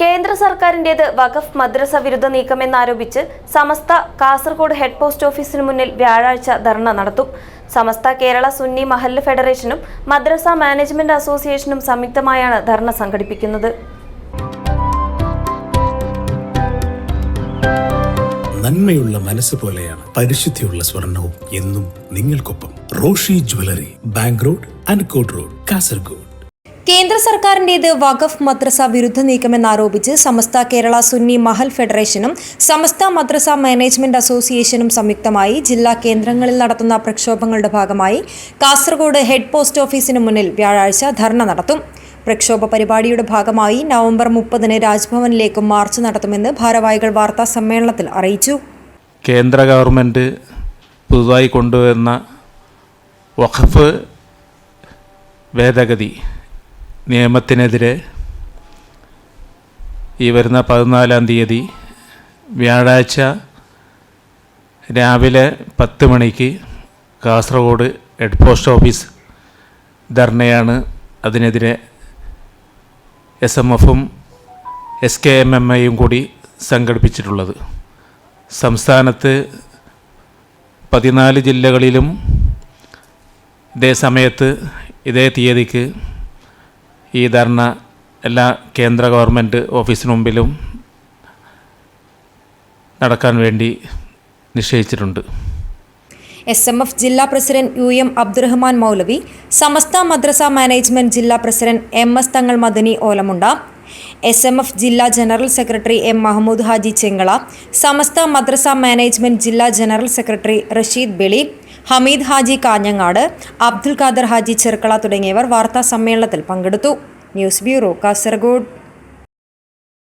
കേന്ദ്ര സർക്കാരിന്റേത് വഖഫ് മദ്രസ വിരുദ്ധ നീക്കമെന്നാരോപിച്ച് സമസ്ത കാസർഗോഡ് ഹെഡ് പോസ്റ്റ് ഓഫീസിന് മുന്നിൽ വ്യാഴാഴ്ച ധർണ നടത്തും. സമസ്ത കേരള സുന്നി മഹല്ല് ഫെഡറേഷനും മദ്രസ മാനേജ്മെന്റ് അസോസിയേഷനും സംയുക്തമായാണ് ധർണ സംഘടിപ്പിക്കുന്നത്. നന്മയുള്ള മനസ്സ് പോലെയാണ് പരിശുദ്ധിയുള്ള സ്വർണവും എന്നും നിങ്ങൾക്കൊപ്പം Roshi jewellery bank road Ankot road Kasaragod. കേന്ദ്ര സർക്കാരിന്റേത് വഖഫ് മദ്രസ വിരുദ്ധ നീക്കമെന്നാരോപിച്ച് സമസ്ത കേരള സുന്നി മഹൽ ഫെഡറേഷനും സമസ്ത മദ്രസ മാനേജ്മെന്റ് അസോസിയേഷനും സംയുക്തമായി ജില്ലാ കേന്ദ്രങ്ങളിൽ നടത്തുന്ന പ്രക്ഷോഭങ്ങളുടെ ഭാഗമായി കാസർഗോഡ് ഹെഡ് പോസ്റ്റ് ഓഫീസിന് മുന്നിൽ വ്യാഴാഴ്ച ധർണ നടത്തും. പ്രക്ഷോഭ പരിപാടിയുടെ ഭാഗമായി നവംബർ മുപ്പതിന് രാജ്ഭവനിലേക്കും മാർച്ച് നടത്തുമെന്ന് ഭാരവാഹികൾ വാർത്താ സമ്മേളനത്തിൽ അറിയിച്ചു. കേന്ദ്ര ഗവൺമെന്റ് പുതുതായി കൊണ്ടുവരുന്ന വഖഫ് ഭേദഗതി നിയമത്തിനെതിരെ ഈ വരുന്ന പതിനാലാം തീയതി വ്യാഴാഴ്ച രാവിലെ പത്ത് മണിക്ക് കാസർഗോഡ് ഹെഡ് പോസ്റ്റ് ഓഫീസ് ധർണയാണ്. അതിനെതിരെ എസ് എം എഫും എസ് കെ എം എം ഐയും കൂടി സംഘടിപ്പിച്ചിട്ടുള്ളത്. സംസ്ഥാനത്ത് പതിനാല് ജില്ലകളിലും ഇതേ സമയത്ത് ഇതേ തീയതിക്ക് ഈ ധർണ എല്ലാ കേന്ദ്ര ഗവൺമെന്റ് ഓഫീസിന് മുമ്പിലും നടക്കാൻ വേണ്ടി നിശ്ചയിച്ചിട്ടുണ്ട്. എസ് എം എഫ് ജില്ലാ president U M Abdurahman Maulavi Samastha മദ്രസ മാനേജ്മെന്റ് ജില്ലാ president M S Thangal Madani Olamunda S M F ജില്ലാ general secretary M Mahmood Haji Chengala Samastha മദ്രസ മാനേജ്മെന്റ് ജില്ലാ ജനറൽ സെക്രട്ടറി റഷീദ് ബെളി ഹമീദ് ഹാജി കാഞ്ഞങ്ങാട് അബ്ദുൽ ഖാദർ ഹാജി ചെർക്കള തുടങ്ങിയവർ വാർത്താ സമ്മേളനത്തിൽ പങ്കെടുത്തു. News bureau Kasaragod.